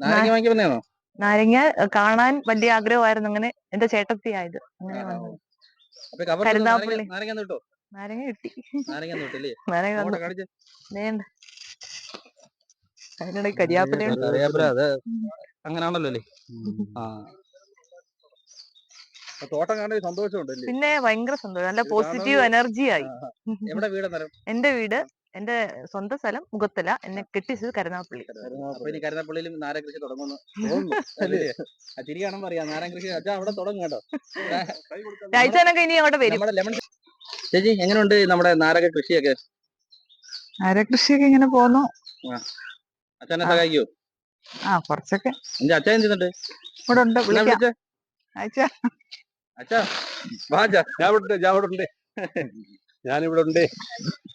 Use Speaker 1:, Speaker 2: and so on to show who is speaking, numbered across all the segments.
Speaker 1: നാരങ്ങ വാങ്ങി വന്നതാണോ?
Speaker 2: നാരങ്ങ കാണാൻ വലിയ ആഗ്രഹമായിരുന്നു അങ്ങനെ. എന്റെ ചേട്ടത്തി ആയത് കരുനാഗപ്പള്ളി.
Speaker 1: നാരങ്ങ കിട്ടോ.
Speaker 2: നാരങ്ങ അതിനിടയിൽ കരിയാപ്പില ഉണ്ട്.
Speaker 1: കറിവേപ്പില അത് അങ്ങനാണല്ലോ അല്ലേ? തോട്ടം കാണാൻ ഒരു സന്തോഷമുണ്ടല്ലേ
Speaker 2: പിന്നെ ഭയങ്കര സന്തോഷം. നല്ല പോസിറ്റീവ് എനർജി ആയി എന്റെ വീട് എന്റെ സ്വന്തം സ്ഥലം മുഖത്തല. എന്നെ കെട്ടിച്ചത് കരുനാഗപ്പള്ളി.
Speaker 1: അപ്പൊ ഇനി കരുനാപ്പള്ളിയിലും നാരങ്ങ കൃഷി തുടങ്ങുന്നു. കൃഷി അച്ഛാ അവിടെ തുടങ്ങും കേട്ടോ.
Speaker 2: രാഴ്ചനൊക്കെ ഇനി അങ്ങോട്ട് വരും.
Speaker 1: നമ്മുടെ ലെമൺ ചേച്ചി എങ്ങനെയുണ്ട് നമ്മുടെ നാരക കൃഷിയൊക്കെ?
Speaker 2: നാരകൃഷിയൊക്കെ ഇങ്ങനെ പോന്നു.
Speaker 1: അച്ഛനെ. സഹായിക്കോ
Speaker 2: ആ. കുറച്ചൊക്കെ.
Speaker 1: എന്റെ അച്ഛൻ എന്തുന്നുണ്ട്
Speaker 2: ഇവിടെ ഉണ്ട് വിളിക്കാം.
Speaker 1: അച്ഛാ വാ
Speaker 3: ഞാൻ ഇവിടെ ഉണ്ട്. ഞാനിവിടെ ഉണ്ട്.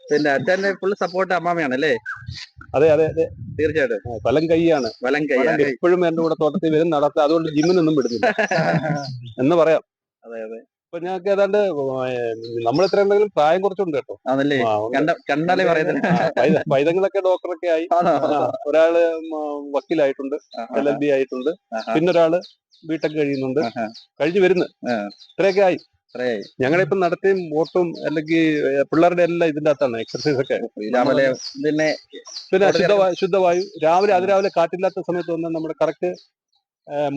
Speaker 1: പിന്നെ അച്ഛന്റെ ഫുൾ സപ്പോർട്ട് അമ്മാമയാണ് അല്ലേ
Speaker 3: അതെ അതെ അതെ.
Speaker 1: തീർച്ചയായിട്ടും.
Speaker 3: വലം കൈയാണ്.
Speaker 1: വലം കൈ
Speaker 3: എപ്പോഴും എന്റെ കൂടെ തോട്ടത്തിൽ വരും നടത്ത അതുകൊണ്ട് ജിമ്മിനൊന്നും വിടുന്നില്ല. എന്ന് പറയാം.
Speaker 1: അതെ അതെ.
Speaker 3: ഇപ്പൊ ഞങ്ങൾക്ക് ഏതാണ്ട് നമ്മൾ ഇത്ര എന്തെങ്കിലും പ്രായം കുറച്ചുണ്ട് കേട്ടോ.
Speaker 1: കണ്ടാലേ
Speaker 3: പൈതങ്ങളൊക്കെ ഡോക്ടറൊക്കെ ആയി. ഒരാൾ വക്കീലായിട്ടുണ്ട് എൽ എൽ ബി ആയിട്ടുണ്ട്. പിന്നൊരാൾ ബിടെക് കഴിയുന്നുണ്ട്. കഴിഞ്ഞു വരുന്നു. ഇത്രയൊക്കെ ആയി. ഞങ്ങളിപ്പം നടത്തിയും വോട്ടും അല്ലെങ്കിൽ പിള്ളേരുടെ എല്ലാം ഇതിന്റെ അകത്താണ് എക്സർസൈസ് ഒക്കെ.
Speaker 1: രാവിലെ പിന്നെ
Speaker 3: ശുദ്ധവായു ശുദ്ധവായു രാവിലെ. അതിരാവിലെ കാറ്റില്ലാത്ത സമയത്ത് വന്നാൽ നമ്മുടെ കറക്റ്റ്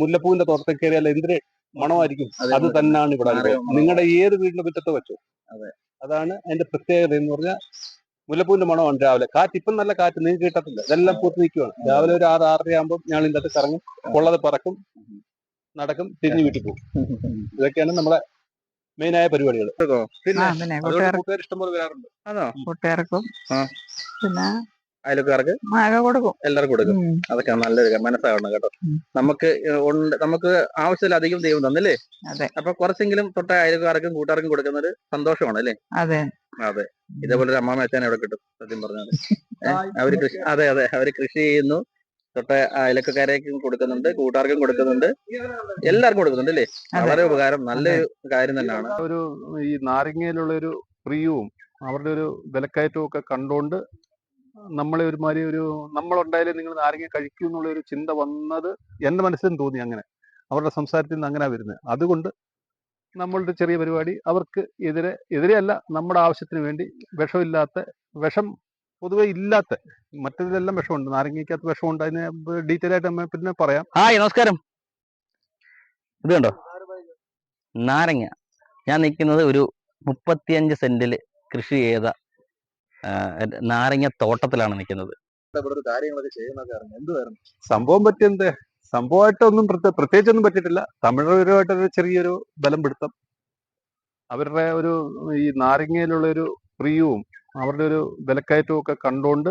Speaker 3: മുല്ലപ്പൂവിന്റെ തോട്ടത്തിൽ കയറിയാൽ എന്തിന് മണമായിരിക്കും?
Speaker 1: അത്
Speaker 3: തന്നെയാണ് ഇവിടെ നിങ്ങളുടെ ഏത് വീടിന്റെ മുറ്റത്ത് വെച്ചു.
Speaker 1: അതെ.
Speaker 3: അതാണ് അതിന്റെ പ്രത്യേകത എന്ന് പറഞ്ഞാൽ മുല്ലപ്പൂവിന്റെ മണമാണ് രാവിലെ. കാറ്റ് ഇപ്പം നല്ല കാറ്റ് നിങ്ങൾക്ക് കിട്ടത്തില്ല. ഇതെല്ലാം പൂത്ത് നിൽക്കുവാണ്. രാവിലെ ഒരു ആറ് ആറര ആകുമ്പോൾ ഞാൻ ഇതിന്റെ അകത്ത് കറങ്ങും ഉള്ളത് പറക്കും നടക്കും തിരിഞ്ഞു വീട്ടിൽ പോകും. ഇതൊക്കെയാണ് നമ്മളെ മെയിനായ പരിപാടികൾ
Speaker 1: പിന്നെ
Speaker 2: പിന്നെ
Speaker 3: അതുകൊണ്ട് കൂട്ടുകാർ ഇഷ്ടംപോലെ വരാറുണ്ട്.
Speaker 1: ആണോ
Speaker 2: കൂട്ടുകാർക്കും
Speaker 1: ആ.
Speaker 2: പിന്നെ
Speaker 1: അയൽക്കാർക്ക്
Speaker 2: മഴ കൊടുക്കും.
Speaker 1: എല്ലാവർക്കും കൊടുക്കും.
Speaker 2: ഉം.
Speaker 1: അതൊക്കെ നല്ലൊരു. മനസ്സാവണം കേട്ടോ. നമുക്ക് നമുക്ക് ആവശ്യത്തിൽ അധികം ആവശ്യത്തിലധികം ദൈവം തന്നല്ലേ? അപ്പൊ കുറച്ചെങ്കിലും തൊട്ട അയൽക്കാർക്കും കൂട്ടുകാർക്കും കൊടുക്കുന്ന ഒരു സന്തോഷമാണ് അല്ലേ?
Speaker 2: അതെ.
Speaker 1: അതെ. ഇതേപോലെ ഒരു അമ്മാമ അച്ഛനെ എവിടെ കിട്ടും സത്യം പറഞ്ഞാൽ അവർ കൃഷി അതെ അതെ. അവർ കൃഷി ചെയ്യുന്നു. തൊട്ട അയലക്കാരേക്കും കൊടുക്കുന്നുണ്ട് കൂട്ടുകാർക്കും കൊടുക്കുന്നുണ്ട്. എല്ലാവർക്കും കൊടുക്കുന്നുണ്ട് അല്ലേ? വളരെ ഉപകാരം നല്ലൊരു കാര്യം തന്നെയാണ്.
Speaker 3: ഒരു ഈ നാരങ്ങയിലുള്ള ഒരു പ്രിയവും അവരുടെ ഒരു വിലക്കയറ്റവും ഒക്കെ കണ്ടുകൊണ്ട് നമ്മളെ ഒരുമാതിരി ഒരു നമ്മളുണ്ടായാലും നിങ്ങൾ നാരങ്ങ കഴിക്കൂ എന്നുള്ള ഒരു ചിന്ത വന്നത് എന്റെ മനസ്സിലും തോന്നി അങ്ങനെ. അവരുടെ സംസാരത്തിൽ നിന്ന് അങ്ങനെ വരുന്നത്. അതുകൊണ്ട് നമ്മളുടെ ചെറിയ പരിപാടി അവർക്ക് എതിരെ എതിരെയല്ല നമ്മുടെ ആവശ്യത്തിന് വേണ്ടി വിഷമില്ലാത്ത വിഷം പൊതുവെ ഇല്ലാത്ത മറ്റേതിലെല്ലാം വിഷമുണ്ട്. നാരങ്ങയ്ക്കകത്ത് വിഷമുണ്ട്. അതിന് ഡീറ്റെയിൽ ആയിട്ട് നമ്മൾ പിന്നെ പറയാം.
Speaker 1: ഹായ് നമസ്കാരം. ഇത് കണ്ടോ? നാരങ്ങ. ഞാൻ നിൽക്കുന്നത് ഒരു മുപ്പത്തിയഞ്ച് സെന്റിൽ കൃഷി ചെയ്ത നാരങ്ങ തോട്ടത്തിലാണ് നിൽക്കുന്നത്.
Speaker 3: സംഭവം പറ്റിയെന്ത് സംഭവമായിട്ടൊന്നും പ്രത്യേക പ്രത്യേകിച്ചൊന്നും പറ്റിയിട്ടില്ല. തമിഴരുമായിട്ടൊരു ചെറിയൊരു ബലം പിടുത്തം. അവരുടെ ഒരു ഈ നാരങ്ങയിലുള്ള ഒരു പ്രിയവും അവരുടെ ഒരു വിലക്കയറ്റവും ഒക്കെ കണ്ടുകൊണ്ട്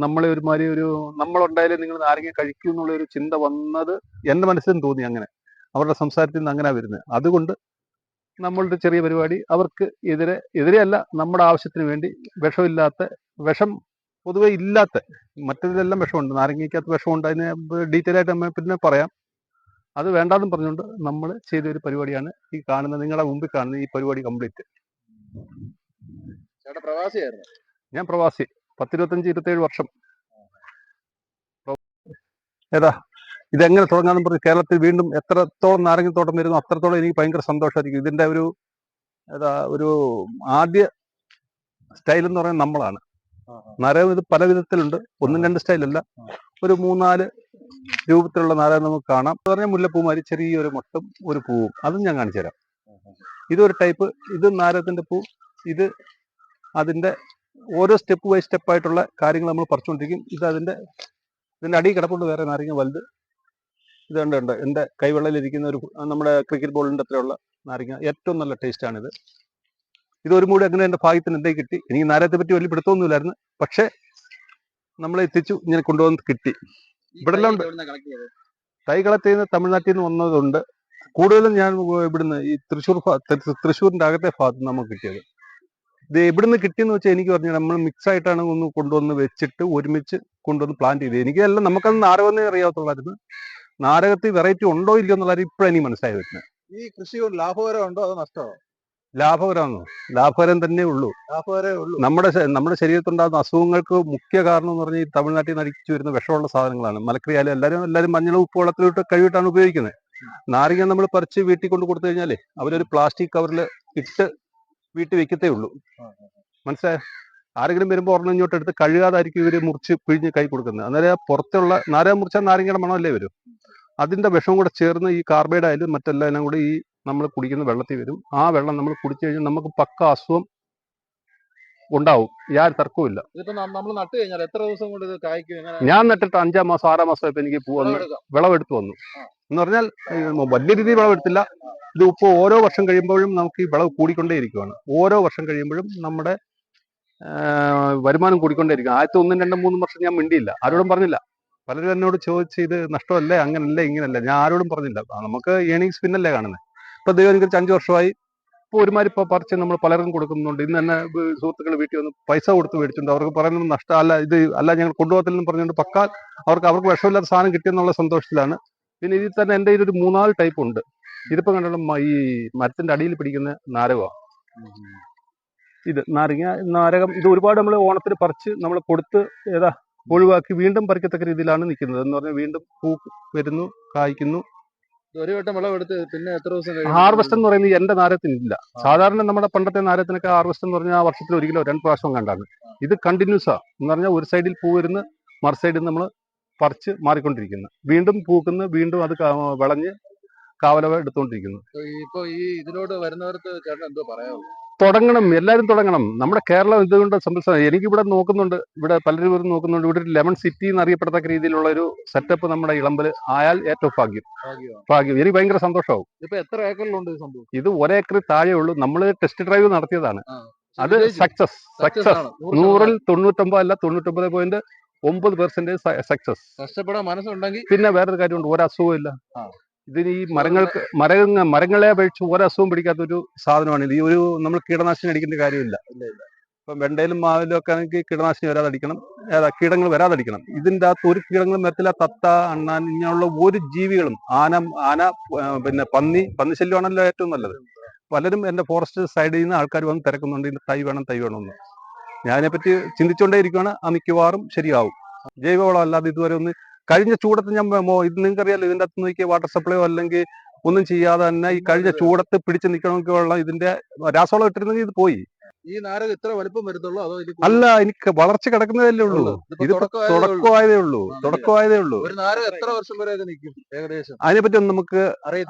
Speaker 3: നമ്മളെ ഒരുമാതിരി ഒരു നമ്മളുണ്ടായാലും നിങ്ങൾ ആരെങ്കിലും കഴിക്കൂ എന്നുള്ള ഒരു ചിന്ത വന്നത് എന്റെ മനസ്സിലും തോന്നി അങ്ങനെ. അവരുടെ സംസാരത്തിൽ നിന്ന് അങ്ങനെ വരുന്നത് അതുകൊണ്ട് നമ്മളുടെ ചെറിയ പരിപാടി അവർക്ക് എതിരെ എതിരെയല്ല നമ്മുടെ ആവശ്യത്തിന് വേണ്ടി വിഷമില്ലാത്ത വിഷം പൊതുവെ ഇല്ലാത്ത മറ്റേതിലെല്ലാം വിഷമുണ്ട്. നാരങ്ങയ്ക്കകത്ത് വിഷമുണ്ട്. അതിനെ ഡീറ്റെയിൽ ആയിട്ട് നമ്മൾ പിന്നെ പറയാം. അത് വേണ്ടാന്നും പറഞ്ഞുകൊണ്ട് നമ്മൾ ചെയ്തൊരു പരിപാടിയാണ് ഈ കാണുന്നത്. നിങ്ങളുടെ മുമ്പിൽ കാണുന്ന ഈ പരിപാടി കംപ്ലീറ്റ്
Speaker 1: ചേട്ടാ പ്രവാസിയായിരുന്നു?
Speaker 3: ഞാൻ പ്രവാസി. പത്തിരുപത്തഞ്ച് ഇരുപത്തേഴ് വർഷം. ഏതാ? ഇതെങ്ങനെ തുടങ്ങാന്ന് പറഞ്ഞ് കേരളത്തിൽ വീണ്ടും എത്രത്തോളം നാരങ്ങത്തോട്ടം വരുന്നു അത്രത്തോളം എനിക്ക് ഭയങ്കര സന്തോഷമായിരിക്കും. ഇതിന്റെ ഒരു ഏതാ ഒരു ആദ്യ സ്റ്റൈൽ എന്ന് പറയുന്നത് നമ്മളാണ്. നാരകം ഇത് പല വിധത്തിലുണ്ട്. ഒന്നും രണ്ട് സ്റ്റൈലല്ല ഒരു മൂന്നാൽ രൂപത്തിലുള്ള നാരകം നമുക്ക് കാണാം. എന്ന് പറഞ്ഞാൽ മുല്ലപ്പൂമാരി ചെറിയൊരു മൊട്ടും ഒരു പൂവും. അതും ഞാൻ കാണിച്ചു തരാം ഇതൊരു ടൈപ്പ് ഇത് നാരകത്തിന്റെ പൂ. ഇത് അതിന്റെ ഓരോ സ്റ്റെപ്പ് ബൈ സ്റ്റെപ്പായിട്ടുള്ള കാര്യങ്ങൾ നമ്മൾ പറിച്ചുകൊണ്ടിരിക്കും. ഇത് അതിന്റെ ഇതിന്റെ അടി കിടപ്പുണ്ട് വേറെ നാരങ്ങ വലുത്. ഇത് ഉണ്ട് ഉണ്ട് എന്റെ കൈവെള്ളയിലിരിക്കുന്ന ഒരു നമ്മുടെ ക്രിക്കറ്റ് ബോളിന്റെ അത്രയുള്ള നാരങ്ങ. ഏറ്റവും നല്ല ടേസ്റ്റ് ആണിത്. ഇത് ഒരു മൂടി അങ്ങനെ എന്റെ ഭാഗ്യത്തിന് എന്തേ കിട്ടി? എനിക്ക് നാരകത്തെ പറ്റി വലിയ പിടുത്തമൊന്നുമില്ലായിരുന്നു. പക്ഷേ നമ്മളെ എത്തിച്ചു ഇങ്ങനെ കൊണ്ടുവന്ന് കിട്ടി. ഇവിടെല്ലാം ഉണ്ട്.
Speaker 1: കളക്ട് ചെയ്തത്
Speaker 3: തൈ കളക്ട് ചെയ്യുന്ന തമിഴ്നാട്ടിൽ നിന്ന് വന്നതുണ്ട്. കൂടുതലും ഞാൻ ഇവിടുന്ന് ഈ തൃശ്ശൂർ തൃശ്ശൂരിന്റെ അകത്തെ ഭാഗത്ത് നമുക്ക് കിട്ടിയത്. ഇത് എവിടുന്ന് കിട്ടിയെന്ന് വെച്ചാൽ എനിക്ക് പറഞ്ഞു നമ്മൾ മിക്സ് ആയിട്ടാണ് ഒന്ന് കൊണ്ടുവന്ന് വെച്ചിട്ട് ഒരുമിച്ച് കൊണ്ടുവന്ന് പ്ലാന്റ് ചെയ്ത് എനിക്കെല്ലാം നമുക്കത് നാടകമെന്നേ അറിയാത്തുള്ളായിരുന്നു നാരകത്തിൽ വെറൈറ്റി ഉണ്ടോ ഇല്ലയോ എന്നുള്ള ഇപ്പോഴാണ് എനിക്ക് മനസ്സിലായി വരുന്നത്.
Speaker 4: ഈ കൃഷി ലാഭകരമുണ്ടോ അതോ നഷ്ടമോ?
Speaker 3: ലാഭകരമാണോ? ലാഭകരം തന്നെ ഉള്ളൂ.
Speaker 1: ലാഭകരമേ ഉള്ളൂ.
Speaker 3: നമ്മുടെ നമ്മുടെ ശരീരത്തുണ്ടാകുന്ന അസുഖങ്ങൾക്ക് മുഖ്യ കാരണം എന്ന് പറഞ്ഞാൽ ഈ തമിഴ്നാട്ടിൽ നിന്ന് അടിച്ചു വരുന്ന വിഷമുള്ള സാധനങ്ങളാണ്. മലക്കറിയാലും എല്ലാവരും എല്ലാവരും മഞ്ഞൾ ഉപ്പ് വെള്ളത്തിലിട്ട് കഴിവിട്ടാണ് ഉപയോഗിക്കുന്നത്. നാരങ്ങ നമ്മൾ പറിച്ച് വീട്ടിൽ കൊണ്ട് കൊടുത്തു കഴിഞ്ഞാലേ അവരൊരു പ്ലാസ്റ്റിക് കവറിൽ ഇട്ട് വീട്ടിൽ വെക്കത്തേ ഉള്ളൂ. മനസ്സിലായ? ആരെങ്കിലും വരുമ്പോൾ ഒരെണ്ണം ഇങ്ങോട്ട് എടുത്ത് കഴുകാതായിരിക്കും ഇവർ മുറിച്ച് പിഴിഞ്ഞ് കൈ കൊടുക്കുന്നത്. അന്നേരം പുറത്തുള്ള നാരങ്ങ മുറിച്ചാൽ നാരങ്ങയുടെ മണമല്ലേ വരും? അതിന്റെ വിഷം കൂടെ ചേർന്ന് ഈ കാർബൈഡ് ആയാലും മറ്റെല്ലാം കൂടി ഈ നമ്മൾ കുടിക്കുന്ന വെള്ളത്തിൽ വരും. ആ വെള്ളം നമ്മൾ കുടിച്ചു കഴിഞ്ഞാൽ നമുക്ക് പക്ക അസുഖം ഉണ്ടാവും. യാതൊരു തർക്കവും
Speaker 1: ഇല്ല.
Speaker 3: ഞാൻ നട്ടിട്ട് അഞ്ചാം മാസം ആറാം മാസം ഇപ്പൊ എനിക്ക് വിളവെടുത്ത് വന്നു. എന്ന് പറഞ്ഞാൽ വലിയ രീതിയിൽ വിളവെടുത്തില്ല ഇത് ഇപ്പോൾ ഓരോ വർഷം കഴിയുമ്പോഴും നമുക്ക് ഈ വിളവ് കൂടിക്കൊണ്ടേ ഇരിക്കുകയാണ് ഓരോ വർഷം കഴിയുമ്പോഴും നമ്മുടെ വരുമാനം കൂടിക്കൊണ്ടേയിരിക്കും. ആദ്യത്തെ ഒന്നും രണ്ടും മൂന്നും വർഷം ഞാൻ മിണ്ടിയില്ല. ആരോടും പറഞ്ഞില്ല. പലരും എന്നോട് ചോദിച്ച് ഇത് നഷ്ടമല്ലേ? അങ്ങനല്ലേ? ഇങ്ങനല്ലേ? ഞാൻ ആരോടും പറഞ്ഞില്ല. നമുക്ക് ഏണിങ്സ് പിന്നല്ലേ കാണുന്നത് ഇപ്പൊ ദൈവം എനിക്ക് അഞ്ചു വർഷമായി. ഇപ്പൊ ഒരുമാതിരി ഇപ്പൊ പറിച്ച് നമ്മൾ പലർക്കും കൊടുക്കുന്നുണ്ട്. ഇന്ന് തന്നെ സുഹൃത്തുക്കൾ വീട്ടിൽ വന്ന് പൈസ കൊടുത്ത് മേടിച്ചിട്ടുണ്ട്. അവർക്ക് പറയുന്നത് നഷ്ടമല്ല ഇത് അല്ല ഞങ്ങൾ കൊണ്ടുപോകത്തില്ലെന്ന് പറഞ്ഞുകൊണ്ട് പക്കാൽ അവർക്ക് അവർക്ക് വിഷമില്ലാത്ത സാധനം കിട്ടിയെന്നുള്ള സന്തോഷത്തിലാണ്. പിന്നെ ഇതിൽ തന്നെ എന്റെ ഒരു മൂന്നാൽ ടൈപ്പ് ഉണ്ട്. ഇതിപ്പോ കണ്ടാലും ഈ മരത്തിന്റെ അടിയിൽ പിടിക്കുന്ന നാരകമാണ് ഇത് നാരങ്ങ നാരകം ഇത് ഒരുപാട് നമ്മൾ ഓണത്തിന് പറിച്ച് നമ്മൾ കൊടുത്ത് ഏതാ ഒഴിവാക്കി വീണ്ടും പറിക്കത്തക്ക രീതിയിലാണ് നിൽക്കുന്നത്. എന്ന് പറഞ്ഞാൽ വീണ്ടും പൂ വരുന്നു കായ്ക്കുന്നു.
Speaker 1: ഇത് ഒരു വട്ടം വിളവെടുത്ത് പിന്നെ എത്ര ദിവസം
Speaker 3: ഹാർവെസ്റ്റ് എന്ന് പറയുന്നത് എന്റെ നാരത്തിന് ഇല്ല. സാധാരണ നമ്മുടെ പണ്ടത്തെ നാരത്തിനൊക്കെ ഹാർവെസ്റ്റ് എന്ന് പറഞ്ഞാൽ ആ വർഷത്തിൽ ഒരു കിലോ രണ്ട് പ്രാവശ്യം കണ്ടാണ്. ഇത് കണ്ടിന്യൂസ്. ആ എന്ന് പറഞ്ഞാൽ ഒരു സൈഡിൽ പൂ വരുന്ന മറു സൈഡിൽ നമ്മൾ പറിച്ച് മാറിക്കൊണ്ടിരിക്കുന്നു. വീണ്ടും പൂക്കുന്നു വീണ്ടും അത് വിളഞ്ഞ് കാവലവ എടുത്തുകൊണ്ടിരിക്കുന്നു.
Speaker 1: ഇപ്പൊ ഈ ഇതിലോട്ട് വരുന്നവർക്ക് ചേട്ടൻ എന്തോ പറയാമോ
Speaker 3: തുടങ്ങണം എല്ലാവരും തുടങ്ങണം. നമ്മുടെ കേരളം ഇതുകൊണ്ട് സംബന്ധിച്ച എനിക്ക് ഇവിടെ നോക്കുന്നുണ്ട് ഇവിടെ പലരും ഇവിടെ നോക്കുന്നുണ്ട്. ഇവിടെ ഒരു ലെമൺ സിറ്റി എന്ന് അറിയപ്പെടത്തക്ക രീതിയിലുള്ള ഒരു സെറ്റപ്പ് നമ്മുടെ ഇളമ്പൽ ആയാൽ ഏറ്റവും ഭാഗ്യം. ഭാഗ്യം. എനിക്ക് ഭയങ്കര സന്തോഷമാവും.
Speaker 1: ഇപ്പൊ എത്ര ഏക്കറിലുണ്ട് സംഭവം?
Speaker 3: ഇത് ഒരേക്കർ താഴെ ഉള്ളൂ. നമ്മൾ ടെസ്റ്റ് ഡ്രൈവ് നടത്തിയതാണ്. അത് സക്സസ് സക്സസ് നൂറിൽ തൊണ്ണൂറ്റൊമ്പത് അല്ല തൊണ്ണൂറ്റൊമ്പത് പോയിന്റ് ഒമ്പത് പെർസെന്റേജ് സക്സസ്
Speaker 1: കഷ്ടപ്പെടാൻ മനസ്സുണ്ടെങ്കിൽ
Speaker 3: പിന്നെ വേറൊരു കാര്യമുണ്ട് ഒരസുഖവും ഇല്ല. ഇതിന് ഈ മരങ്ങൾക്ക് മരങ്ങ മരങ്ങളെ അപേക്ഷിച്ച് ഒരസുഖം പിടിക്കാത്ത ഒരു സാധനമാണ് ഇത് ഈ ഒരു നമ്മൾ കീടനാശിനി അടിക്കേണ്ട കാര്യമില്ല. ഇപ്പം വെണ്ടയിലും മാവിലും ഒക്കെ ആണെങ്കിൽ കീടനാശിനി വരാതടിക്കണം. ഏതാ കീടങ്ങൾ വരാതടിക്കണം. ഇതിന്റെ അകത്ത് ഒരു കീടങ്ങളും വരത്തില്ല. തത്ത അണ്ണാൻ ഇങ്ങനെയുള്ള ഒരു ജീവികളും ആന ആന പിന്നെ പന്നി പന്നി ശല്യമാണല്ലോ ഏറ്റവും നല്ലത്. പലരും എന്റെ ഫോറസ്റ്റ് സൈഡിൽ നിന്ന് ആൾക്കാർ വന്ന് തിരക്കുന്നുണ്ട്. ഇതിന്റെ തൈ വേണം തൈ വേണമെന്ന് ഞാതിനെപ്പറ്റി ചിന്തിച്ചുകൊണ്ടേ ഇരിക്കുകയാണ് ആ മിക്കവാറും ശരിയാവും. ജൈവവളം അല്ലാതെ ഇതുവരെ ഒന്ന് കഴിഞ്ഞ ചൂടത്ത് ഞാൻ ഇത് നിങ്ങൾക്കറിയാലോ ഇതിന്റെ അകത്ത് നോക്കിയ വാട്ടർ സപ്ലൈയോ അല്ലെങ്കിൽ ഒന്നും ചെയ്യാതെ തന്നെ ഈ കഴിഞ്ഞ ചൂടത്ത് പിടിച്ചു നിൽക്കണമെങ്കിലുള്ള ഇതിന്റെ രാസവളം ഇട്ടിരുന്നെങ്കിൽ ഇത് പോയി.
Speaker 1: ഈ നാരകം ഇത്ര വലിപ്പം വരുന്നുള്ളൂ അതോ
Speaker 3: അല്ല എനിക്ക് വളർച്ച കിടക്കുന്നതല്ലേ ഉള്ളൂ. ഇത്
Speaker 1: തുടക്കമായതേ ഉള്ളൂ.
Speaker 3: തുടക്കമായതേ ഉള്ളൂ.
Speaker 1: ഒരു നാരകം എത്ര വർഷം വരെ നിൽക്കും ഏകദേശം?
Speaker 3: അതിനെപ്പറ്റി ഒന്നും നമുക്ക്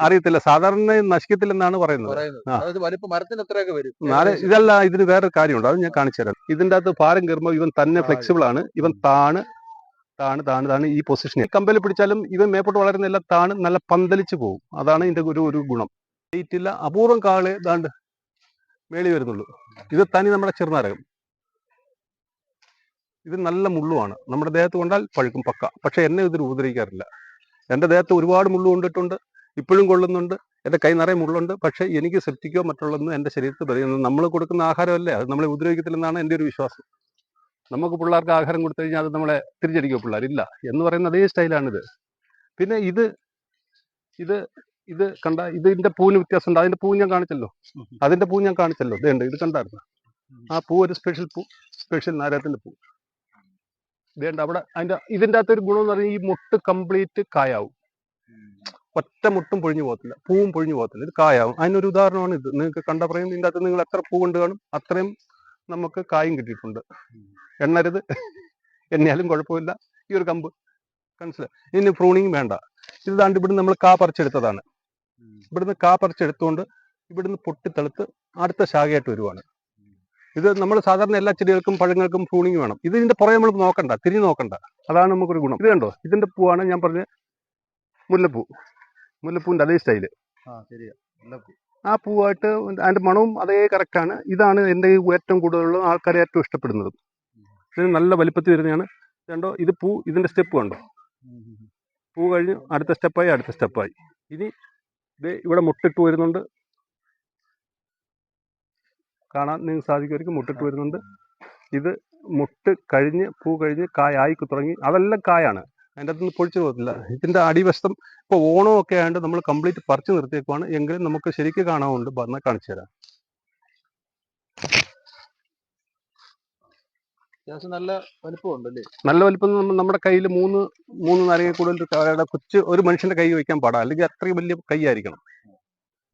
Speaker 1: അറിയത്തില്ല.
Speaker 3: സാധാരണ നശിക്കത്തില്ലെന്നാണ് പറയുന്നത്.
Speaker 1: വലിപ്പം മരത്തിന് എത്രയൊക്കെ വരും.
Speaker 3: നാല്. ഇതല്ല ഇതിന് വേറൊരു കാര്യമുണ്ട്. അത് ഞാൻ കാണിച്ചു തരാം. ഇതിന്റെ അകത്ത് ഭാരം കയറുമ്പോൾ ഇവൻ തന്നെ ഫ്ലെക്സിബിൾ ആണ്. ഇവൻ താണ്. താണ് താണ് താണ് ഈ പൊസിഷനിൽ കമ്പൽ പിടിച്ചാലും ഇവൻ മേപ്പോട്ട് വളരുന്ന താണ് നല്ല പന്തലിച്ച് പോകും. അതാണ് ഇതിന്റെ ഒരു ഒരു ഗുണം. ഏറ്റില്ല അപൂർവം കാൾ ദാണ്ട് മേളി വരുന്നുള്ളൂ. ഇത് തനി നമ്മുടെ ചെറുനാരകം. ഇത് നല്ല മുള്ളുമാണ് നമ്മുടെ ദേഹത്ത് കൊണ്ടാൽ പഴുക്കും പക്ക. പക്ഷെ എന്നെ ഇതിൽ ഉപദ്രവിക്കാറില്ല. എന്റെ ദേഹത്ത് ഒരുപാട് മുള്ളു കൊണ്ടിട്ടുണ്ട്. ഇപ്പോഴും കൊള്ളുന്നുണ്ട്. എന്റെ കൈ നിറയെ മുള്ളുണ്ട്. പക്ഷെ എനിക്ക് സെപ്റ്റിക്കോ മറ്റുള്ളതൊന്നും എന്റെ ശരീരത്തിൽ പറയുന്നത് നമ്മൾ കൊടുക്കുന്ന ആഹാരമല്ലേ? അത് നമ്മളെ ഉപദ്രവിക്കത്തില്ലെന്നാണ് എന്റെ ഒരു വിശ്വാസം. നമുക്ക് പിള്ളേർക്ക് ആഹാരം കൊടുത്തു കഴിഞ്ഞാൽ അത് നമ്മളെ തിരിച്ചടിക്കോ? പിള്ളേർ ഇല്ല എന്ന് പറയുന്ന അതേ സ്റ്റൈലാണിത്. പിന്നെ ഇത് ഇത് ഇത് കണ്ട ഇതിന്റെ പൂവിന് വ്യത്യാസമുണ്ട്. അതിന്റെ പൂ ഞാൻ കാണിച്ചല്ലോ. അതിന്റെ പൂ ഞാൻ കാണിച്ചല്ലോ. ഇതുണ്ട് ഇത് കണ്ടായിരുന്നു? ആ പൂ ഒരു സ്പെഷ്യൽ പൂ സ്പെഷ്യൽ നാരകത്തിന്റെ പൂ. ഇതേണ്ട അവിടെ അതിന്റെ ഇതിന്റെ അകത്ത് ഒരു ഗുണം എന്ന് പറഞ്ഞാൽ ഈ മുട്ട് കംപ്ലീറ്റ് കായാവും. ഒറ്റ മുട്ടും പൊഴിഞ്ഞു പോകത്തില്ല. പൂവും പൊഴിഞ്ഞു പോകത്തില്ല. ഇത് കായാവും. അതിനൊരു ഉദാഹരണമാണ് ഇത്. നിങ്ങൾക്ക് കണ്ട പറയും ഇതിന്റെ അകത്ത് നിങ്ങൾ എത്ര പൂ കൊണ്ട് കാണും അത്രയും നമുക്ക് കായും കിട്ടിയിട്ടുണ്ട്. എണ്ണരുത്. എണ്ണയാലും കുഴപ്പമില്ല. ഈ ഒരു കമ്പ് മനസ്സിലായി ഇനി പ്രൂണിങ് വേണ്ട. ഇത് താണ്ട് ഇവിടുന്ന് നമ്മൾ കാ പറിച്ചെടുത്തതാണ്. ഇവിടുന്ന് കാ പറിച്ചെടുത്തുകൊണ്ട് ഇവിടുന്ന് പൊട്ടിത്തെളുത്ത് അടുത്ത ശാഖയായിട്ട് വരുവാണ്. ഇത് നമ്മൾ സാധാരണ എല്ലാ ചെടികൾക്കും പഴങ്ങൾക്കും പ്രൂണിങ് വേണം. ഇത് ഇതിന്റെ പുറകെ നമ്മൾ നോക്കണ്ട തിരി നോക്കണ്ട. അതാണ് നമുക്കൊരു ഗുണം. ഇത് കണ്ടോ? ഇതിന്റെ പൂവാണ് ഞാൻ പറഞ്ഞ മുല്ലപ്പൂ. മുല്ലപ്പൂവിന്റെ അതേ സ്റ്റൈൽ.
Speaker 1: ആ
Speaker 3: പൂവായിട്ട് അതിന്റെ മണവും അതേ കറക്റ്റാണ്. ഇതാണ് എന്റെ ഏറ്റവും കൂടുതലുള്ള ആൾക്കാരെ ഏറ്റവും ഇഷ്ടപ്പെടുന്നത്. ഇത് നല്ല വലിപ്പത്തിൽ വരുന്നതാണ്. കണ്ടോ ഇത് പൂ ഇതിന്റെ സ്റ്റെപ്പ് കണ്ടോ? പൂ കഴിഞ്ഞ് അടുത്ത സ്റ്റെപ്പായി അടുത്ത സ്റ്റെപ്പായി ഇനി ഇത് ഇവിടെ മുട്ടിട്ട് വരുന്നുണ്ട്. കാണാൻ നിങ്ങൾക്ക് സാധിക്കുമായിരിക്കും മുട്ടിട്ട് വരുന്നുണ്ട്. ഇത് മുട്ട് കഴിഞ്ഞ് പൂ കഴിഞ്ഞ് കായായി തുടങ്ങി. അതെല്ലാം കായാണ്. അതിന്റെ അകത്തുനിന്ന് പൊഴിച്ചു പോകത്തില്ല. ഇതിന്റെ അടിവശം ഇപ്പോൾ ഓണമൊക്കെ ആയതുകൊണ്ട് നമ്മൾ കംപ്ലീറ്റ് പറിച്ചു നിർത്തിയേക്കുവാണ്. എങ്കിലും നമുക്ക് ശരിക്കും കാണാവുണ്ട് വന്നാൽ കാണിച്ചു തരാം
Speaker 1: നല്ല
Speaker 3: നല്ല വലിപ്പം നമ്മ- നമ്മുടെ കയ്യിൽ മൂന്ന് മൂന്ന് നാരങ്ങ കൂടുതൽ കായുടെ കൊച്ചു ഒരു മനുഷ്യന്റെ കൈ വയ്ക്കാൻ പാടാ. അല്ലെങ്കിൽ അത്രയും വലിയ കൈ ആയിരിക്കണം.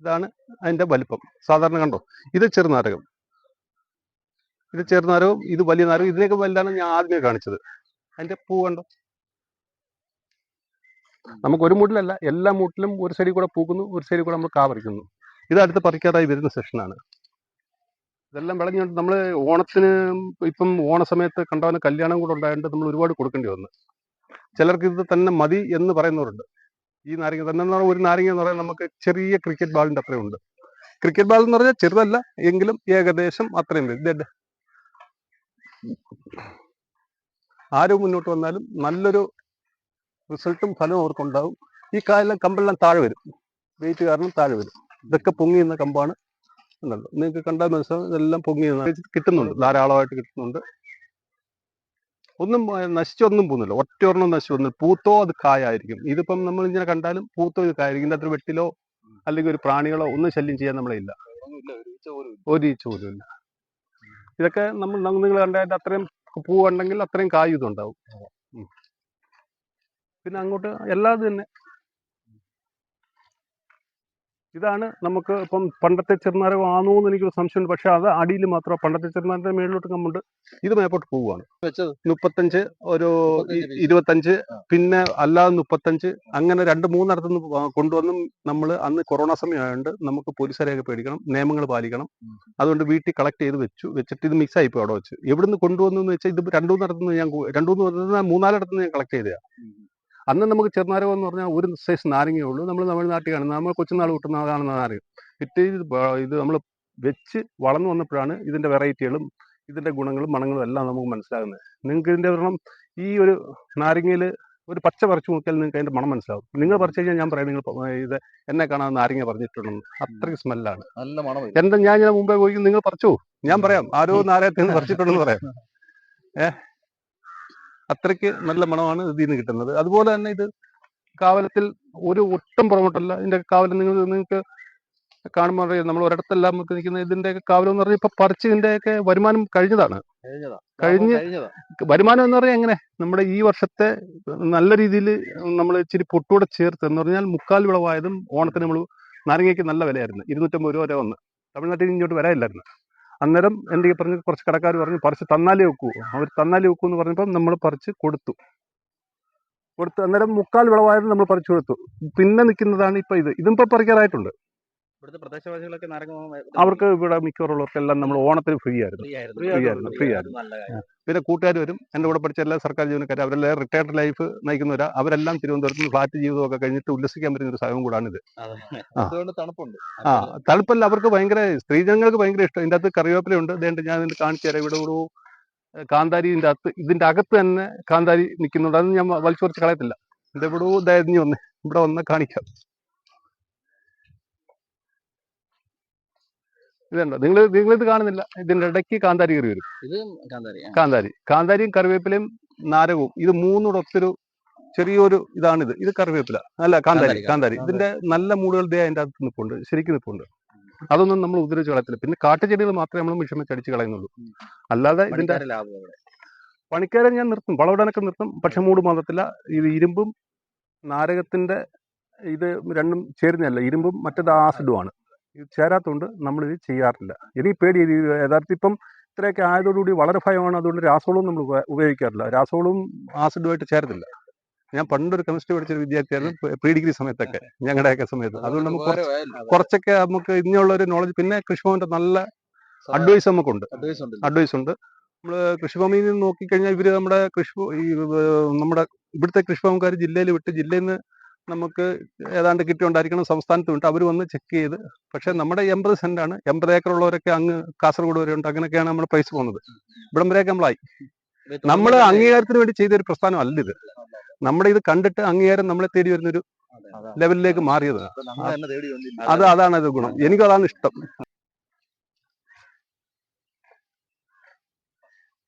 Speaker 3: ഇതാണ് അതിന്റെ വലിപ്പം. സാധാരണ കണ്ടോ? ഇത് ചെറുനാരകം. ഇത് ചെറുനാരകവും ഇത് വലിയ നാരകം ഇതിനൊക്കെ വലുതാണ് ഞാൻ ആദ്യമേ കാണിച്ചത്. അതിന്റെ പൂ കണ്ടോ? നമുക്ക് ഒരു മൂട്ടിലല്ല എല്ലാ മൂട്ടിലും ഒരു സൈഡിൽ കൂടെ പൂക്കുന്നു ഒരു സൈഡിൽ കൂടെ നമ്മൾ കാ പറിക്കുന്നു ഇത് അടുത്ത് പറിക്കാറായി വരുന്ന സെഷനാണ്. ഇതെല്ലാം വിളഞ്ഞുകൊണ്ട് നമ്മൾ ഓണത്തിന് ഇപ്പം ഓണ സമയത്ത് കണ്ടവന് കല്യാണം കൂടെ ഉണ്ടായതുകൊണ്ട് നമ്മൾ ഒരുപാട് കൊടുക്കേണ്ടി വന്നു. ചിലർക്ക് ഇത് തന്നെ മതി എന്ന് പറയുന്നവരുണ്ട്. ഈ നാരങ്ങ തന്നെ എന്ന് പറഞ്ഞാൽ ഒരു നാരങ്ങ എന്ന് പറഞ്ഞാൽ നമുക്ക് ചെറിയ ക്രിക്കറ്റ് ബാളിന്റെ അത്രയും ഉണ്ട് ക്രിക്കറ്റ് ബാൾ എന്ന് പറഞ്ഞാൽ ചെറുതല്ല എങ്കിലും ഏകദേശം അത്രയും വരും. ഇതേ ആരും മുന്നോട്ട് വന്നാലും നല്ലൊരു റിസൾട്ടും ഫലവും അവർക്കുണ്ടാവും. ഈ കാലം കമ്പെല്ലാം താഴെ വരും. വെയിറ്റ് കാരണം താഴെ വരും. ഇതൊക്കെ പൊങ്ങി നിന്ന കമ്പാണ്. ഉണ്ടല്ലോ നിങ്ങൾക്ക് കണ്ടാൽ മനസ്സിലാവും ഇതെല്ലാം പൊങ്ങി കിട്ടുന്നുണ്ട്. ധാരാളമായിട്ട് കിട്ടുന്നുണ്ട്. ഒന്നും നശിച്ചൊന്നും പോകുന്നില്ല. ഒറ്റ ഒരെണ്ണം നശിച്ചു പോകുന്നില്ല പൂത്തോ അത് കായായിരിക്കും. ഇതിപ്പം നമ്മൾ ഇങ്ങനെ കണ്ടാലും പൂത്തോ ഇത് കായായിരിക്കും. ഇതിന്റെ അത്ര വെട്ടിലോ അല്ലെങ്കിൽ ഒരു പ്രാണികളോ ഒന്നും ശല്യം ചെയ്യാൻ നമ്മളെ ഇല്ല. ഒരു ഈച്ച പോലും ഇല്ല. ഇതൊക്കെ നമ്മൾ നിങ്ങൾ കണ്ടതിന്റെ അത്രയും പൂ ഉണ്ടെങ്കിൽ അത്രയും കായ് ഇതുണ്ടാവും. പിന്നെ അങ്ങോട്ട് എല്ലാതും തന്നെ ഇതാണ് നമുക്ക് ഇപ്പം പണ്ടത്തെ ചെറുനാരകം ആണോ എന്ന് എനിക്ക് സംശയമുണ്ട്. പക്ഷെ അത് അടിയിൽ മാത്രം പണ്ടത്തെ ചെറുനാരത്തിന്റെ മേളിലോട്ട് കമ്മുണ്ട്. ഇത് മേപ്പോട്ട് പോവുകയാണ്. മുപ്പത്തഞ്ച് ഒരു ഇരുപത്തഞ്ച്. പിന്നെ അല്ലാതെ മുപ്പത്തഞ്ച് അങ്ങനെ രണ്ട് മൂന്നിടത്തു നിന്ന് കൊണ്ടുവന്നും നമ്മൾ അന്ന് കൊറോണ സമയമായതുകൊണ്ട് നമുക്ക് പോലീസുകാരെയൊക്കെ പേടിക്കണം നിയമങ്ങൾ പാലിക്കണം. അതുകൊണ്ട് വീട്ടിൽ കളക്ട് ചെയ്ത് വെച്ചു. വെച്ചിട്ട് ഇത് മിക്സ് ആയിപ്പോ അവിടെ വെച്ച്. എവിടുന്ന് കൊണ്ടുവന്നു എന്ന് വെച്ചാൽ ഇത് രണ്ടു മൂന്നിടത്തുനിന്ന് ഞാൻ രണ്ടു മൂന്ന് മൂന്നാലിടത്തുനിന്ന് ഞാൻ കളക്ട് ചെയ്തതാണ്. അന്ന് നമുക്ക് ചെറുനാരകം എന്ന് പറഞ്ഞാൽ ഒരു സൈസ് നാരങ്ങയേ ഉള്ളൂ. നമ്മൾ തമിഴ്നാട്ടിൽ നാട്ടിൽ കാണുന്നത് നമ്മൾ കൊച്ചുനാൾ കിട്ടുന്ന കാണുന്ന നാരങ്ങ. പിറ്റേ ഇത് ഇത് നമ്മൾ വെച്ച് വളർന്നു വന്നപ്പോഴാണ് ഇതിന്റെ വെറൈറ്റികളും ഇതിന്റെ ഗുണങ്ങളും മണങ്ങളും എല്ലാം നമുക്ക് മനസ്സിലാകുന്നത്. നിങ്ങൾക്ക് ഇതിന്റെ ഒരെണ്ണം ഈ ഒരു നാരങ്ങയിൽ ഒരു പച്ച പറിച്ചു നോക്കിയാൽ നിങ്ങൾക്ക് അതിന്റെ മണം മനസ്സിലാവും. നിങ്ങൾ പറിച്ചു കഴിഞ്ഞാൽ ഞാൻ പറയാം നിങ്ങൾ ഇത് എന്നെ കാണാൻ നാരങ്ങ പറഞ്ഞിട്ടുണ്ടെന്ന്. അത്രയ്ക്ക് സ്മെല്ലാണ്
Speaker 1: നല്ല മണം
Speaker 3: എന്താ ഞാൻ ഞാൻ മുമ്പേ പോയി നിങ്ങൾ പറിച്ചു? ഞാൻ പറയാം. ആരോ നാരകത്തിൽ നിന്ന് പറിച്ചിട്ടുണ്ടെന്ന് പറയാം. ഏ? അത്രയ്ക്ക് നല്ല മണമാണ് ഇതിൽ നിന്ന് കിട്ടുന്നത്. അതുപോലെ തന്നെ ഇത് കാവലത്തിൽ ഒരു ഒട്ടും പുറമോട്ടല്ല ഇതിന്റെ കാവലം നിങ്ങൾ നിങ്ങൾക്ക് കാണുമ്പോൾ അറിയാം നമ്മൾ ഒരിടത്തെല്ലാം നമുക്ക് നിൽക്കുന്ന ഇതിന്റെ കാവലം എന്ന് പറഞ്ഞാൽ ഇപ്പൊ പറിച്ച് ഇതിന്റെയൊക്കെ വരുമാനം കഴിഞ്ഞതാണ്.
Speaker 1: കഴിഞ്ഞതാ.
Speaker 3: കഴിഞ്ഞ് വരുമാനം എന്ന് പറഞ്ഞാൽ എങ്ങനെ? നമ്മുടെ ഈ വർഷത്തെ നല്ല രീതിയിൽ നമ്മൾ ഇച്ചിരി പൊട്ടൂടെ ചേർത്ത് എന്ന് പറഞ്ഞാൽ മുക്കാൽ വിളവായതും ഓണത്തിന് നമ്മൾ നാരങ്ങയ്ക്ക് നല്ല വിലയായിരുന്നു. ഇരുന്നൂറ്റമ്പത് രൂപ വരെ വന്ന്. തമിഴ്നാട്ടിൽ ഇങ്ങോട്ട് വരാനില്ലായിരുന്നു. അന്നേരം എന്റെ പറഞ്ഞ് കുറച്ച് കടക്കാർ പറഞ്ഞു പറിച്ച് തന്നാലേ വെക്കൂ. അവർ തന്നാലേ വെക്കൂ എന്ന് പറഞ്ഞപ്പോൾ നമ്മൾ പറിച്ച് കൊടുത്തു. കൊടുത്തു അന്നേരം മുക്കാൽ വിളവായത് നമ്മൾ പറിച്ചു കൊടുത്തു. പിന്നെ നിൽക്കുന്നതാണ് ഇപ്പം ഇത്. ഇതും ഇപ്പൊ പറിക്കാറായിട്ടുണ്ട്.
Speaker 1: ഇവിടുത്തെ പ്രദേശവാസികളൊക്കെ നാരങ്ങ
Speaker 3: അവർക്ക് ഇവിടെ മിക്കവാറുള്ളവർക്കെല്ലാം നമ്മൾ ഓണത്തിന് ഫ്രീ ആയിരുന്നു
Speaker 1: ഫ്രീ ആയിരുന്നു
Speaker 3: ഫ്രീ ആയിരുന്നു, പിന്നെ കൂട്ടുകാർ വരും. എന്റെ കൂടെ പഠിച്ച എല്ലാ സർക്കാർ ജീവനക്കാരും അവരെല്ലാം റിട്ടയർഡ് ലൈഫ് നയിക്കുന്നവരാ. അവരെല്ലാം തിരുവനന്തപുരത്ത് ഫ്ലാറ്റ് ജീവിതമൊക്കെ കഴിഞ്ഞിട്ട് ഉല്ലസിക്കാൻ പറ്റുന്ന ഒരു സ്ഥലം കൂടാണിത്. ആ.
Speaker 1: അതുകൊണ്ട് തണുപ്പുണ്ട്.
Speaker 3: ആ. തണുപ്പല്ല അവർക്ക് ഭയങ്കര സ്ത്രീജനങ്ങൾക്ക് ഭയങ്കര ഇഷ്ടം. ഇതിന്റെ അകത്ത് കറിവേപ്പിലുണ്ട് ഇതേണ്ട ഞാൻ ഇതിന്റെ കാണിച്ചു തരാം. ഇവിടെ ഒരു ഏഹ്, കാന്താരി ഇതിന്റെ അകത്ത് ഇതിന്റെ അകത്ത് തന്നെ കാന്താരി നിൽക്കുന്നുണ്ട്. അത് ഞാൻ വലിച്ചു കുറച്ച് കളയത്തില്ല. ഇതെവിടെ ഇവിടെ ഇതായിരുന്നു വന്ന് ഇവിടെ വന്ന് കാണിക്കാം. ഇതുണ്ടോ? നിങ്ങൾ നിങ്ങൾ ഇത് കാണുന്നില്ല. ഇതിന്റെ ഇടയ്ക്ക് കാന്താരി കയറി വരും.
Speaker 1: ഇത് കാന്താരി.
Speaker 3: കാന്താരി. കാന്താരിയും കറിവേപ്പിലയും നാരകവും. ഇത് മൂന്നൂടെ ഒത്തൊരു ചെറിയൊരു ഇതാണിത്. ഇത് കറിവേപ്പില. അല്ല കാന്താരി
Speaker 1: കാന്താരി,
Speaker 3: ഇതിന്റെ നല്ല മൂടുകൾ ദേ അതിന്റെ അകത്ത് നിൽപ്പുണ്ട് ശരിക്കും നിൽപ്പുണ്ട് അതൊന്നും നമ്മൾ ഉപദ്രവിച്ച് കളയത്തില്ല. പിന്നെ കാട്ടുചെടികൾ മാത്രമേ നമ്മൾ മിഷൻ വെച്ച് അടിച്ച് കളയുന്നുള്ളൂ. അല്ലാതെ ഇതിന്റെ
Speaker 1: പണിക്കാരെ ലാഭം അവിടെ.
Speaker 3: പണിക്കാരെ ഞാൻ നിർത്തും. വളവിടാനൊക്കെ നിർത്തും. പക്ഷെ മൂട് മാറത്തില്ല ഇത് ഇരുമ്പും നാരകത്തിന്റെ ഇത് രണ്ടും ചേരുന്നതല്ല. ഇരുമ്പും മറ്റേത് ആസിഡുമാണ് ചേരാത്തതുകൊണ്ട് നമ്മളിത് ചെയ്യാറില്ല. ഇനി പേടി യഥാർത്ഥം ഇപ്പം ഇത്രയൊക്കെ ആയതോടുകൂടി വളരെ ഭയമാണ്. അതുകൊണ്ട് രാസവളവും നമ്മൾ ഉപയോഗിക്കാറില്ല. രാസവളവും ആസിഡുമായിട്ട് ചേരത്തില്ല. ഞാൻ പണ്ടൊരു കെമിസ്ട്രി പഠിച്ചൊരു വിദ്യാർത്ഥിയായിരുന്നു പ്രീ ഡിഗ്രി സമയത്തൊക്കെ ഞങ്ങളുടെയൊക്കെ സമയത്ത്. അതുകൊണ്ട് നമുക്ക് കുറച്ചൊക്കെ നമുക്ക് ഇനിയുള്ള ഒരു നോളജ് പിന്നെ കൃഷിഭവന്റെ നല്ല അഡ്വൈസ് നമുക്കുണ്ട്.
Speaker 1: അഡ്വൈസ് ഉണ്ട്.
Speaker 3: നമ്മൾ കൃഷിഭവനിൽ നിന്ന് നോക്കിക്കഴിഞ്ഞാൽ ഇവർ നമ്മുടെ കൃഷി നമ്മുടെ ഇവിടുത്തെ കൃഷിഭവൻകാർ ജില്ലയിൽ വിട്ട് ജില്ലയിൽ നിന്ന് നമുക്ക് ഏതാണ്ട് കിട്ടിയുണ്ടായിരിക്കണം സംസ്ഥാനത്ത് വിട്ട് അവർ വന്ന് ചെക്ക് ചെയ്ത്. പക്ഷേ നമ്മുടെ എൺപത് ആണ്. എൺപത് ഏക്കർ ഉള്ളവരൊക്കെ അങ്ങ് കാസർഗോഡ് വരെ ഉണ്ട്. അങ്ങനെയൊക്കെയാണ് നമ്മുടെ പ്രൈസ് പോകുന്നത്. ഇവിടം വരെയൊക്കെ നമ്മളായി. നമ്മൾ അംഗീകാരത്തിന് വേണ്ടി ചെയ്തൊരു പ്രസ്ഥാനം അല്ല ഇത്. നമ്മുടെ ഇത് കണ്ടിട്ട് അംഗീകാരം നമ്മളെ തേടി വരുന്നൊരു ലെവലിലേക്ക് മാറിയത്. അത് അതാണ് അത് ഗുണം. എനിക്കതാണ് അതാണ് ഇഷ്ടം
Speaker 1: പറിച്ച് കേട്ടോ നല്ല മണം വരുന്നു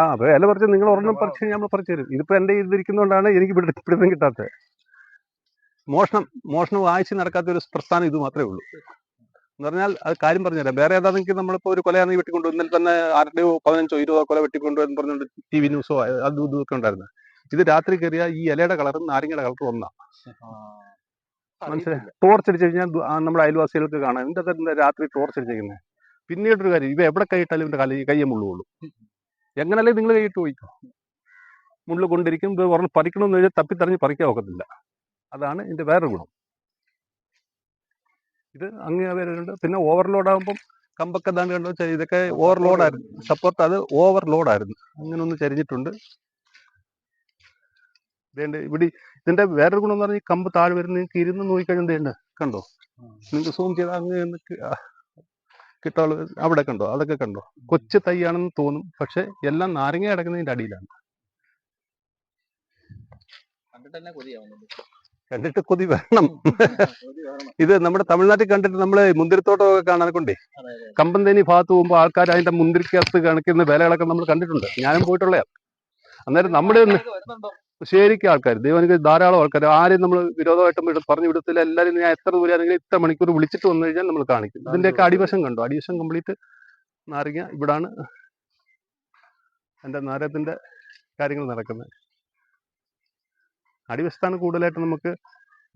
Speaker 3: ആ അപ്പൊ വില പറിച്ച് നിങ്ങൾ ഒരെണ്ണം പറിച്ച് കഴിഞ്ഞാൽ നമ്മൾ പറിച്ചു തരും. ഇതിപ്പോ എന്റെ ഇതിരിക്കുന്നതുകൊണ്ടാണ് എനിക്ക് ഇവിടെ കിട്ടാത്തത് മോഷണം മോഷണം വായിച്ച് നടക്കാത്ത ഒരു പ്രസ്ഥാനം ഇത് മാത്രമേ ഉള്ളൂ. എന്ന് പറഞ്ഞാൽ അത് കാര്യം പറഞ്ഞുതരാം. വേറെ ഏതാണെങ്കിൽ നമ്മളിപ്പോ ഒരു കൊലയാണെങ്കിൽ വെട്ടിക്കൊണ്ടു ഇന്നലെ തന്നെ ആരുടെയോ പതിനഞ്ചോ ഇരുപതോ കൊല വെട്ടിക്കൊണ്ടു എന്ന് പറഞ്ഞുകൊണ്ട് ടി വി ന്യൂസോ അതും ഇതും ഒക്കെ ഉണ്ടായിരുന്നു. ഇത് രാത്രി കയറിയ ഈ ഇലയുടെ കളറും നാരങ്ങയുടെ കളറും ഒന്നാ. മനസ്സിലായി? ടോർച്ച് അടിച്ചു കഴിഞ്ഞാൽ നമ്മുടെ അയൽവാസികൾക്ക് കാണാം. എന്താ രാത്രി ടോർച്ച് പിന്നീടൊരു കാര്യം ഇവ എവിടെ കൈയിട്ടാലും ഇവന്റെ കല കയ്യെ മുള്ളുള്ളൂ. എങ്ങനല്ലേ നിങ്ങൾ കൈയിട്ട് പോയിക്കോ മുള്ളു കൊണ്ടിരിക്കും ഇത് പറഞ്ഞ് പറിക്കണമെന്ന് വെച്ചാൽ തപ്പിത്തറിഞ്ഞ് പറിക്കാൻ ഒക്കത്തില്ല. അതാണ് ഇതിന്റെ വേറൊരു ഗുണം. ഇത് അങ്ങനെ വരുന്നുണ്ട് പിന്നെ ഓവർലോഡ് ആകുമ്പം കമ്പൊക്കെ ദാണ്ട് കണ്ടോ? ഇതൊക്കെ ഓവർലോഡായിരുന്നു. സപ്പോർട്ട് അത് ഓവർലോഡായിരുന്നു. അങ്ങനെ ഒന്ന് ചരിഞ്ഞിട്ടുണ്ട്. ഇതേണ്ട ഇവിടെ ഇതിന്റെ വേറൊരു ഗുണം എന്ന് പറഞ്ഞാൽ കമ്പ് താഴെ വരുന്ന നിങ്ങൾക്ക് ഇരുന്ന് നോക്കിക്കഴിഞ്ഞാൽ എന്തേണ്ട കണ്ടോ? നിങ്ങൾക്ക് സൂം ചെയ്താൽ അങ്ങ് കിട്ടാൾ അവിടെ കണ്ടോ? അതൊക്കെ കണ്ടോ? കൊച്ചു തൈയാണെന്ന് തോന്നും. പക്ഷെ എല്ലാം നാരങ്ങ കിടക്കുന്നതിന്റെ അടിയിലാണ്.
Speaker 1: കണ്ടിട്ട്
Speaker 3: കൊതി വേണം ഇത് നമ്മുടെ തമിഴ്നാട്ടിൽ കണ്ടിട്ട് നമ്മൾ മുന്തിരിത്തോട്ടമൊക്കെ കാണാൻ കൊണ്ടേ. കമ്പന്തേനി ഭാഗത്ത് പോകുമ്പോൾ ആൾക്കാർ അതിന്റെ മുന്തിരിക്കകത്ത് കണക്കുന്ന വിലകളൊക്കെ നമ്മൾ കണ്ടിട്ടുണ്ട്. ഞാനും പോയിട്ടുള്ളതാണ് അന്നേരം നമ്മുടെ? ശരിക്കും ആൾക്കാർ ദൈവനിക്ക് ധാരാളം ആൾക്കാർ. ആരെയും നമ്മൾ വിരോധമായിട്ട് പറഞ്ഞു വിടത്തില്ല. എല്ലാവരും ഞാൻ എത്ര ദൂരെയാണെങ്കിലും ഇത്ര മണിക്കൂർ വിളിച്ചിട്ട് വന്നു കഴിഞ്ഞാൽ നമ്മൾ കാണിക്കും. ഇതിന്റെയൊക്കെ അടിവശം കണ്ടു? അടിവശം കംപ്ലീറ്റ് നാരങ്ങ ഇവിടാണ്. എന്റെ നാരത്തിന്റെ കാര്യങ്ങൾ നടക്കുന്നത്. അടിവശത്താണ് കൂടുതലായിട്ട് നമുക്ക്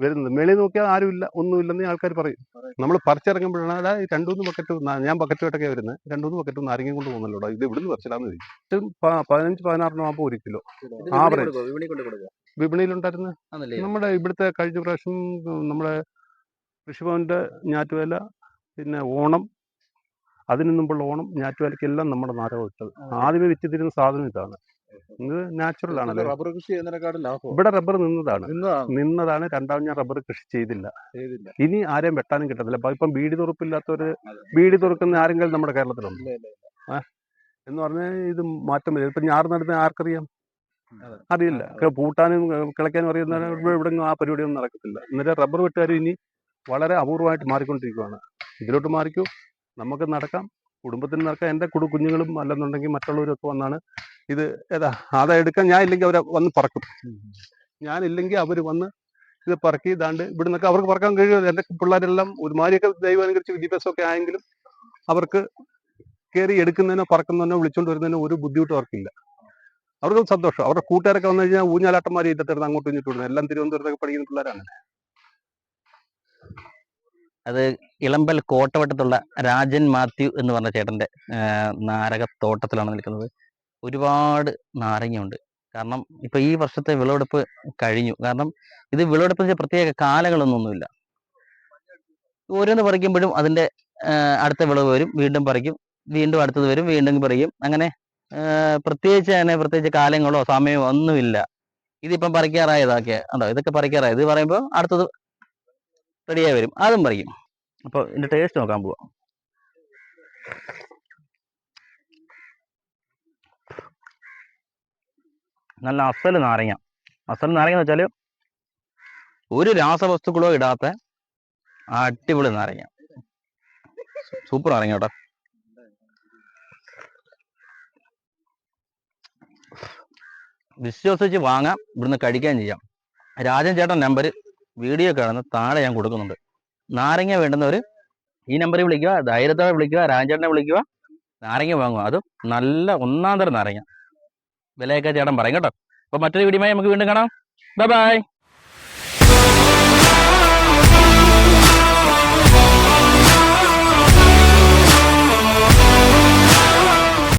Speaker 3: വരുന്നത്. മേളിൽ നോക്കിയാൽ ആരുമില്ല ഒന്നുമില്ലെന്ന് ആൾക്കാർ പറയും. നമ്മൾ പറിച്ചിറങ്ങുമ്പോഴാണ് അതായത് രണ്ടുമൂന്ന് ബക്കറ്റ് ഞാൻ ബക്കറ്റുമായിട്ടൊക്കെ വരുന്നത്. രണ്ടുമൂന്ന് ബക്കറ്റ് നാരങ്ങ കൊണ്ട് പോകുന്നല്ലോ ഇത് ഇവിടുന്ന് പറിച്ചിടാന്ന് ചോദിക്കും. പതിനഞ്ച് പതിനാറിനും ആകുമ്പോൾ ഒരു കിലോ
Speaker 1: ആവറേജ്
Speaker 3: വിപണിയിലുണ്ടായിരുന്നു? നമ്മുടെ ഇവിടുത്തെ കഴിഞ്ഞ പ്രാവശ്യം നമ്മുടെ കൃഷിഭവന്റെ ഞാറ്റുവേല പിന്നെ ഓണം അതിനു മുമ്പുള്ള ഓണം ഞാറ്റുവേലക്കെല്ലാം നമ്മുടെ നാരകം ഇട്ടത് ആദ്യമേ വിറ്റിത്തിരുന്ന സാധനം ഇതാണ്. ഇത് നാച്ചുറൽ ആണല്ലോ?
Speaker 1: റബ്ബർ കൃഷി ലാഭം
Speaker 3: ഇവിടെ റബ്ബർ നിന്നതാണ്.
Speaker 1: നിന്നതാണ്.
Speaker 3: രണ്ടാമത് ഞാൻ റബ്ബർ കൃഷി ചെയ്തില്ല. ഇനി ആരെയും വെട്ടാനും കിട്ടത്തില്ല. അപ്പൊ ഇപ്പം ബീഡി തുറപ്പില്ലാത്തവര്
Speaker 1: അതെ.
Speaker 3: ബീഡി തുറക്കുന്ന ആരെങ്കിലും നമ്മുടെ കേരളത്തിലുണ്ട്. എന്ന് പറഞ്ഞാൽ ഇത് മാറ്റം വരും ഇപ്പൊ ഞാറ് നടത്തുന്ന ആർക്കറിയാം. അറിയില്ല. പൂട്ടാനും കിളയ്ക്കാനും അറിയുന്ന ഇവിടെ ആ പരിപാടിയൊന്നും നടക്കത്തില്ല. എന്നിട്ട് റബ്ബർ വെട്ടുകാർ ഇനി വളരെ അപൂർവമായിട്ട് മാറിക്കൊണ്ടിരിക്കുകയാണ് ഇതിലോട്ട് മാറിക്കൂ. നമുക്ക് നടക്കാം. കുടുംബത്തിന് നടക്കാൻ എന്റെ കുടു കുഞ്ഞുങ്ങളും അല്ലെന്നുണ്ടെങ്കിൽ മറ്റുള്ളവരൊക്കെ വന്നാണ് ഇത് ഏതാ അതാ എടുക്കാൻ ഞാൻ ഇല്ലെങ്കിൽ അവർ വന്ന് പറക്കും. ഞാൻ ഞാനില്ലെങ്കിൽ അവർ വന്ന് ഇത് പറക്കി ഇതാണ്ട് ഇവിടെ നിന്നൊക്കെ അവർക്ക് പറക്കാൻ കഴിയുമല്ലോ എന്റെ പിള്ളേരെല്ലാം ഒരുമാതിരിയൊക്കെ ദൈവം അനുകരിച്ച് വിദ്യാഭ്യാസമൊക്കെ ആയെങ്കിലും അവർക്ക് കയറി എടുക്കുന്നതിനോ പറക്കുന്നതിനോ വിളിച്ചുകൊണ്ട് വരുന്നതിനോ ഒരു ബുദ്ധിമുട്ടും അവർക്കില്ല. അവർക്ക് സന്തോഷം. അവരുടെ കൂട്ടുകാരൊക്കെ വന്നു കഴിഞ്ഞാൽ ഊഞ്ഞാലാട്ടന്മാരെ ഇല്ലത്തിരുന്ന് അങ്ങോട്ടും ഇങ്ങോട്ടും എല്ലാം തിരുവനന്തപുരത്തൊക്കെ പഠിക്കുന്ന പിള്ളേരാണ്
Speaker 1: ഇളമ്പൽ കോട്ടവട്ടത്തുള്ള രാജൻ മാത്യു എന്ന് പറഞ്ഞ ചേട്ടന്റെ നാരകത്തോട്ടത്തിലാണ് നിൽക്കുന്നത്. ഒരുപാട് നാരങ്ങയുണ്ട്. കാരണം ഇപ്പൊ ഈ വർഷത്തെ വിളവെടുപ്പ് കഴിഞ്ഞു. കാരണം ഇത് വിളവെടുപ്പിന് പ്രത്യേക കാലങ്ങളൊന്നൊന്നുമില്ല. ഓരോന്ന് പറിക്കുമ്പോഴും അതിന്റെ അടുത്ത വിളവ് വരും വീണ്ടും പറിക്കും വീണ്ടും അടുത്തത് വരും വീണ്ടും പറിക്കും. അങ്ങനെ പ്രത്യേകിച്ച് അങ്ങനെ പ്രത്യേകിച്ച് കാലങ്ങളോ സമയമോ ഒന്നുമില്ല. ഇതിപ്പം പറിക്കാറായതൊക്കെ ഉണ്ടോ? ഇതൊക്കെ പറിക്കാറായത് ഇത് പറയുമ്പോൾ അടുത്തത് റെഡിയായി വരും. അതും പറിക്കും അപ്പോൾ ഇതിന്റെ ടേസ്റ്റ് നോക്കാൻ പോവാം. നല്ല അസൽ നാരങ്ങ. അസൽ നാരങ്ങ എന്ന് വെച്ചാൽ ഒരു രാസവസ്തുക്കളോ ഇടാത്ത അടിപൊളി നാരങ്ങ. സൂപ്പർ നാരങ്ങ കേട്ടോ. വിശ്വസിച്ച് വാങ്ങാം. ഇവിടുന്ന് കഴിക്കുകയും ചെയ്യാം. രാജൻ ചേട്ടൻ നമ്പർ വീഡിയോ കാണുന്ന താഴെ ഞാൻ കൊടുക്കുന്നുണ്ട്. നാരങ്ങ വേണ്ടുന്നവർ ഈ നമ്പറിൽ വിളിക്കുക ധൈര്യത്തോടെ വിളിക്കുക രാജേട്ടനെ വിളിക്കുക. നാരങ്ങ വാങ്ങുക. അത് നല്ല ഒന്നാം തരം നാരങ്ങ. വിലയൊക്കെ ചേട്ടൻ പറയും കേട്ടോ. അപ്പൊ മറ്റൊരു വീഡിയോ നമുക്ക് വീണ്ടും കാണാം. Bye bye